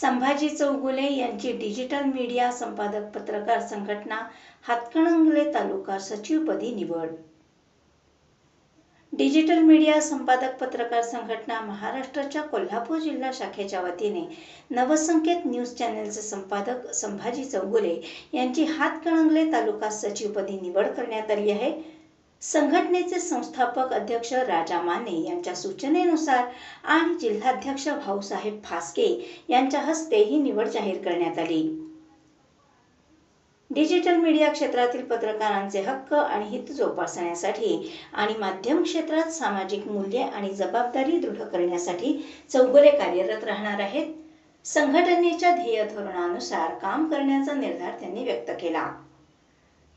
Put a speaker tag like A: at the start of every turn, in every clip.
A: संभाजी चौगुले यांची digital media संपादक पत्रकार संघटना हातकणंगले तालुका सचिवपदी निवड. डिजिटल मीडिया संपादक पत्रकार संघटना महाराष्ट्राच्या कोल्हापूर जिल्हा शाखेच्या वतीने नवसंकेत न्यूज चॅनेलचे संपादक संभाजी चौगुले यांची हातकणंगले तालुका सचिवपदी निवड करण्यात आली आहे. संघटनेचे संस्थापक अध्यक्ष राजा माने यांच्या सूचनेनुसार आणि जिल्हाध्यक्ष भाऊसाहेब फासके यांच्या हस्ते ही निवड जाहीर करण्यात आली. डिजिटल मीडिया क्षेत्रातील पत्रकारांचे हक्क आणि हित जोपासण्यासाठी आणि माध्यम क्षेत्रात सामाजिक मूल्ये आणि जबाबदारी दृढ करण्यासाठी चौगुले कार्यरत राहणार आहेत. संघटनेच्या ध्येय धोरणानुसार काम करण्याचा निर्धार त्यांनी व्यक्त केला.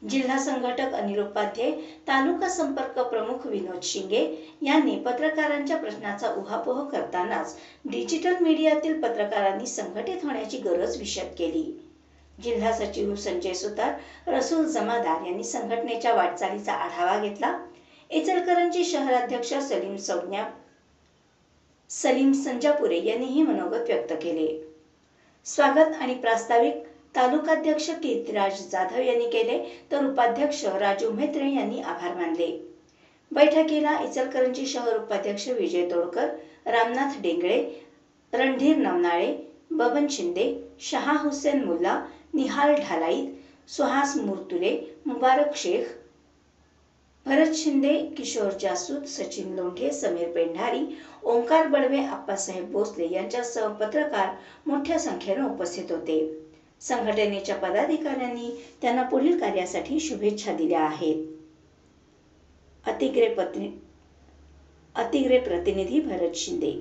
A: जिल्हा संघटक अनिल उपाध्ये तालुका संपर्क प्रमुख विनोद शिंगे यांनी पत्रकारांच्या प्रश्नाचा उहापोह करतानाच डिजिटल मीडियातील पत्रकारांनी संघटित होण्याची गरज विशद केली. जिल्हा सचिव संजय सुतार रसूल जमादार यांनी संघटनेच्या वाटचालीचा आढावा घेतला. इचलकरंजी शहराध्यक्ष सलीम संज्ञा सलीम संजापुरे यांनीही मनोगत व्यक्त केले. स्वागत आणि प्रास्ताविक तालुकाध्यक्ष कीर्तिराज जाधव यांनी केले तर उपाध्यक्ष राजू म्हेत्रे यांनी आभार मानले. बैठकीला इचलकरंजी शहर उपाध्यक्ष विजय तोडकर रामनाथ डेंगळे रणधीर नवनाळे बबन शिंदे शहा हुसेन मुल्ला निहाल ढालाईत सुहास मुर्तुले मुबारक शेख भरत शिंदे किशोर जासूद सचिन लोंढे समीर पेंढारी ओंकार बडवे आप्पासाहेब भोसले यांच्यासह पत्रकार मोठ्या संख्येने उपस्थित होते. संघटनेच्या पदाधिकाऱ्यांनी त्यांना पुढील कार्यासाठी शुभेच्छा दिल्या आहेत. अतिग्रे पत्नी अतिग्रे प्रतिनिधी भरत शिंदे.